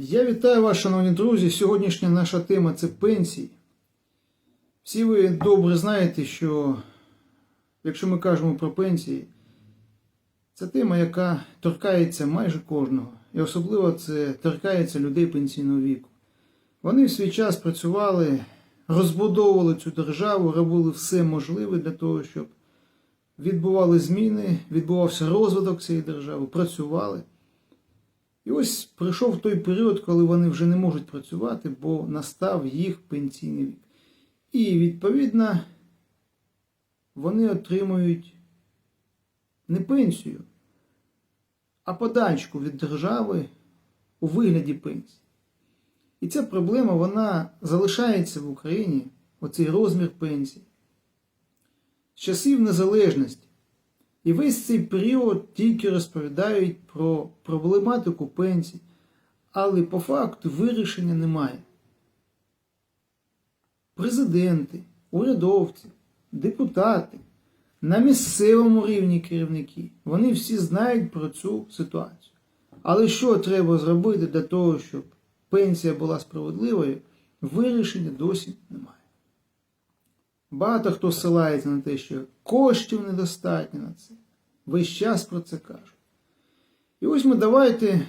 Я вітаю вас, шановні друзі. Сьогоднішня наша тема це пенсії. Всі ви добре знаєте, що якщо ми кажемо про пенсії, це тема, яка торкається майже кожного. І особливо це торкається людей пенсійного віку. Вони в свій час працювали, розбудовували цю державу, робили все можливе для того, щоб відбували зміни, відбувався розвиток цієї держави, працювали. І ось прийшов той період, коли вони вже не можуть працювати, бо настав їх пенсійний вік. І, відповідно, вони отримують не пенсію, а подачку від держави у вигляді пенсії. І ця проблема вона залишається в Україні, оцей розмір пенсії, з часів незалежності. І весь цей період тільки розповідають про проблематику пенсій, але по факту вирішення немає. Президенти, урядовці, депутати, на місцевому рівні керівники, вони всі знають про цю ситуацію. Але що треба зробити для того, щоб пенсія була справедливою, вирішення досі немає. Багато хто ссилається на те, що коштів недостатньо на це. Весь час про це кажуть. І ось ми давайте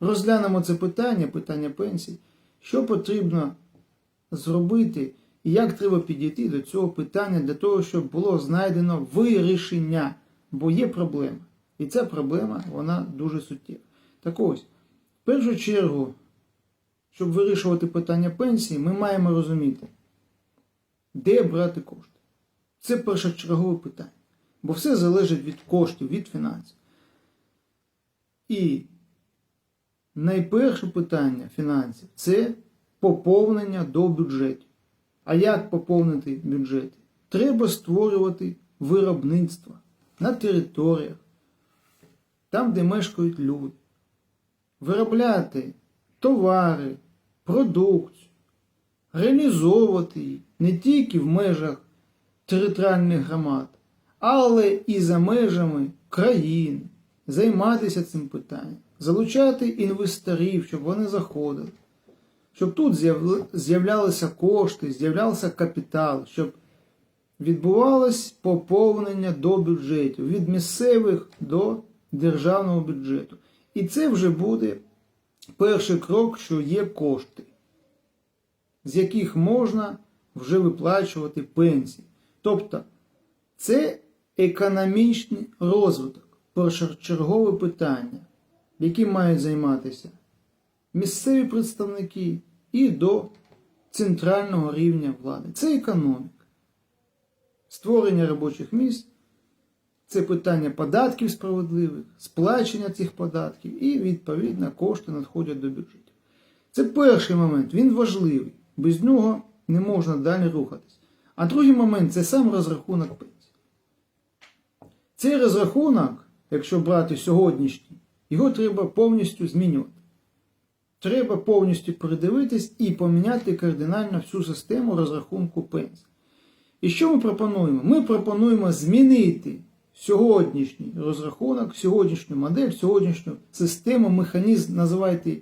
розглянемо це питання, питання пенсій, що потрібно зробити і як треба підійти до цього питання для того, щоб було знайдено вирішення, бо є проблема. І ця проблема, вона дуже суттєва. Так ось, в першу чергу, щоб вирішувати питання пенсії, ми маємо розуміти, де брати кошти. Це першочергове питання. Бо все залежить від коштів, від фінансів. І найперше питання фінансів це поповнення до бюджетів. А як поповнити бюджети? Треба створювати виробництво на територіях, там, де мешкають люди. Виробляти товари, продукцію, реалізовувати її не тільки в межах територіальних громад, але і за межами країни, займатися цим питанням, залучати інвесторів, щоб вони заходили, щоб тут з'являлися кошти, з'являвся капітал, щоб відбувалось поповнення до бюджетів від місцевих до державного бюджету. І це вже буде перший крок, що є кошти, з яких можна вже виплачувати пенсії. Тобто це економічний розвиток, першочергове питання, яким мають займатися місцеві представники і до центрального рівня влади. Це економіка. Створення робочих місць, це питання податків справедливих, сплачення цих податків і, відповідно, кошти надходять до бюджетів. Це перший момент, він важливий. Без нього не можна далі рухатись. А другий момент це сам розрахунок пенсії. Цей розрахунок, якщо брати сьогоднішній, його треба повністю змінювати. Треба повністю передивитись і поміняти кардинально всю систему розрахунку пенсій. І що ми пропонуємо? Ми пропонуємо змінити сьогоднішній розрахунок, сьогоднішню модель, сьогоднішню систему, механізм, називайте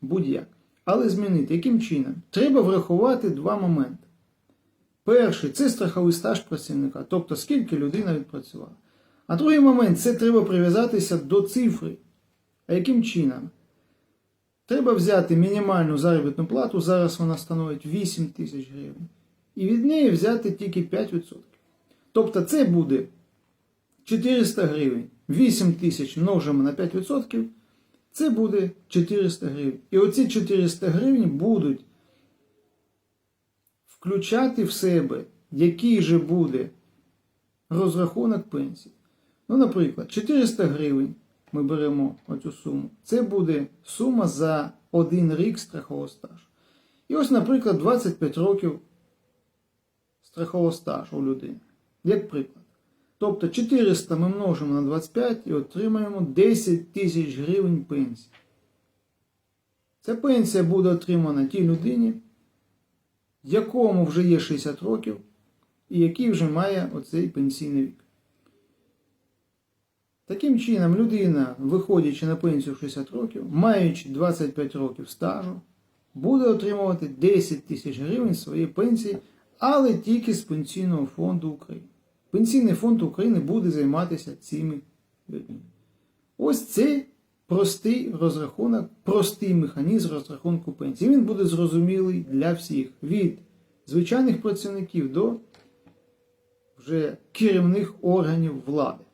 будь-як. Але змінити яким чином? Треба врахувати два моменти. Перший це страховий стаж працівника, тобто скільки людина відпрацювала. А другий момент це треба прив'язатися до цифри. А яким чином? Треба взяти мінімальну заробітну плату, зараз вона становить 8 тисяч гривень, і від неї взяти тільки 5%. Тобто це буде 400 гривень. 8 тисяч множимо на 5%, це буде 400 гривень. І оці 400 гривень будуть включати в себе, який же буде розрахунок пенсії. Ну, наприклад, 400 гривень ми беремо оцю суму. Це буде сума за один рік страхового стажу. І ось, наприклад, 25 років страхового стажу у людини. Як приклад. Тобто 400 ми множимо на 25 і отримаємо 10 тисяч гривень пенсії. Ця пенсія буде отримана тій людині, якому вже є 60 років, і який вже має оцей пенсійний вік. Таким чином, людина, виходячи на пенсію в 60 років, маючи 25 років стажу, буде отримувати 10 тисяч гривень своєї пенсії, але тільки з Пенсійного фонду України. Пенсійний фонд України буде займатися цими людьми. Ось це простий розрахунок, простий механізм розрахунку пенсії. Він буде зрозумілий для всіх від звичайних працівників до вже керівних органів влади.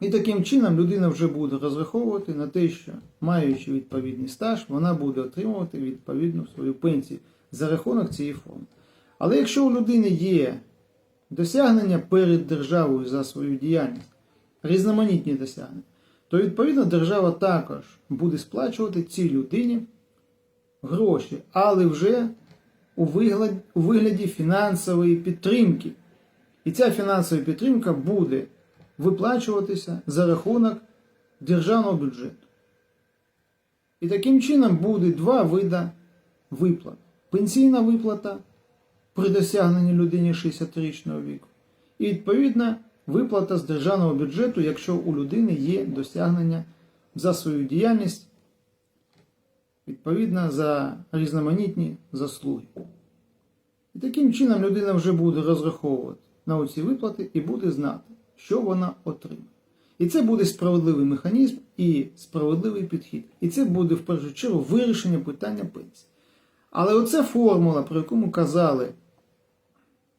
І таким чином людина вже буде розраховувати на те, що маючи відповідний стаж, вона буде отримувати відповідну свою пенсію за рахунок цієї форми. Але якщо у людини є досягнення перед державою за свою діяльність, різноманітні досягнення, то відповідно держава також буде сплачувати цій людині гроші, але вже у вигляді, у вигляді фінансової підтримки. І ця фінансова підтримка буде виплачуватися за рахунок державного бюджету. І таким чином буде два види виплат. Пенсійна виплата при досягненні людині 60-річного віку. І відповідна виплата з державного бюджету, якщо у людини є досягнення за свою діяльність, відповідно за різноманітні заслуги. І таким чином людина вже буде розраховувати на оці виплати і буде знати, що вона отримає. І це буде справедливий механізм і справедливий підхід. І це буде в першу чергу вирішення питання пенсії. Але оця формула, про яку ми казали,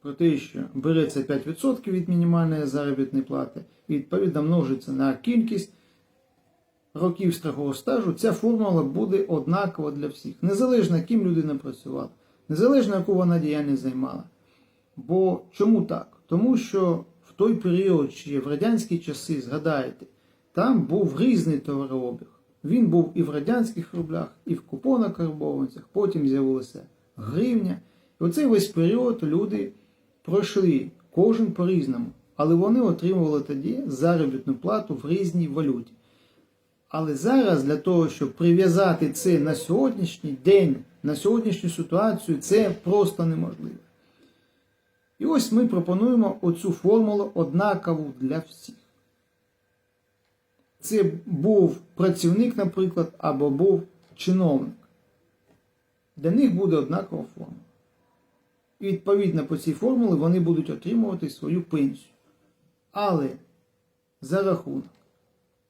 про те, що береться 5% від мінімальної заробітної плати і відповідно множиться на кількість років страхового стажу, ця формула буде однакова для всіх. Незалежно, ким людина працювала, незалежно, яку вона діяльність займала. Бо чому так? Тому що в той період, чи в радянські часи, згадаєте, там був різний товарообіг. Він був і в радянських рублях, і в купонах карбованцях, потім з'явилася гривня. І оцей весь період люди пройшли, кожен по-різному, але вони отримували тоді заробітну плату в різній валюті. Але зараз для того, щоб прив'язати це на сьогоднішній день, на сьогоднішню ситуацію, це просто неможливо. І ось ми пропонуємо оцю формулу однакову для всіх. Це був працівник, наприклад, або був чиновник. Для них буде однакова формула. Відповідно по цій формулі вони будуть отримувати свою пенсію. Але за рахунок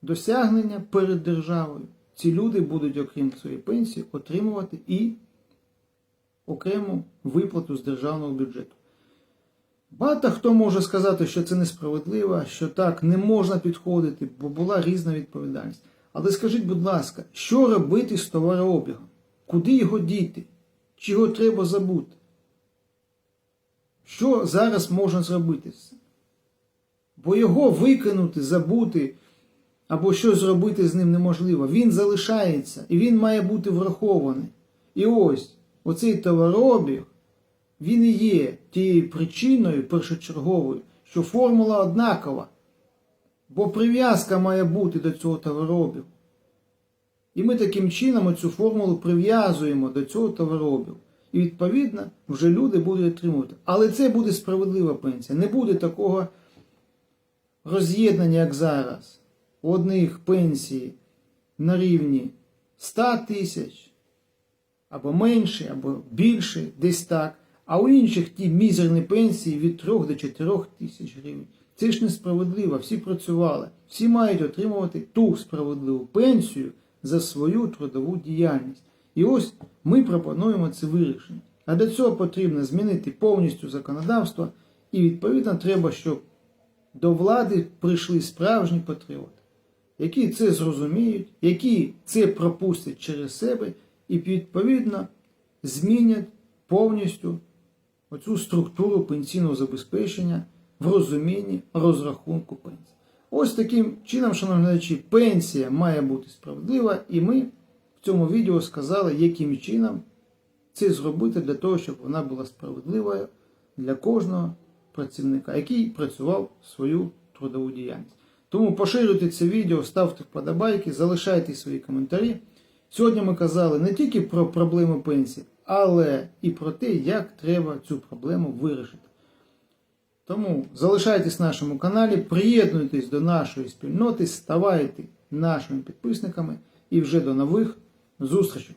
досягнення перед державою ці люди будуть, окрім своєї пенсії, отримувати і окрему виплату з державного бюджету. Багато хто може сказати, що це несправедливо, що так не можна підходити, бо була різна відповідальність. Але скажіть, будь ласка, що робити з товарообігом? Куди його діти? Чи його треба забути? Що зараз можна зробити? Бо його викинути, забути або щось зробити з ним неможливо. Він залишається і він має бути врахований. І ось оцей товарообіг, він і є тією причиною першочерговою, що формула однакова. Бо прив'язка має бути до цього товарообігу. І ми таким чином цю формулу прив'язуємо до цього товарообігу. І відповідно вже люди будуть отримувати. Але це буде справедлива пенсія. Не буде такого роз'єднання, як зараз. У одних пенсії на рівні 100 тисяч, або менше, або більше, десь так. А у інших ті мізерні пенсії від 3 до 4 тисяч гривень. Це ж несправедливо, всі працювали. Всі мають отримувати ту справедливу пенсію за свою трудову діяльність. І ось ми пропонуємо це вирішення. А для цього потрібно змінити повністю законодавство, і відповідно треба, щоб до влади прийшли справжні патріоти, які це зрозуміють, які це пропустять через себе і відповідно змінять повністю оцю структуру пенсійного забезпечення в розумінні розрахунку пенсії. Ось таким чином, шановні глядачі, пенсія має бути справедлива, і ми в цьому відео сказали, яким чином це зробити для того, щоб вона була справедливою для кожного працівника, який працював свою трудову діяльність. Тому поширюйте це відео, ставте вподобайки, залишайте свої коментарі. Сьогодні ми казали не тільки про проблему пенсії, але і про те, як треба цю проблему вирішити. Тому залишайтесь на нашому каналі, приєднуйтесь до нашої спільноти, ставайте нашими підписниками і вже до нових зустрічей!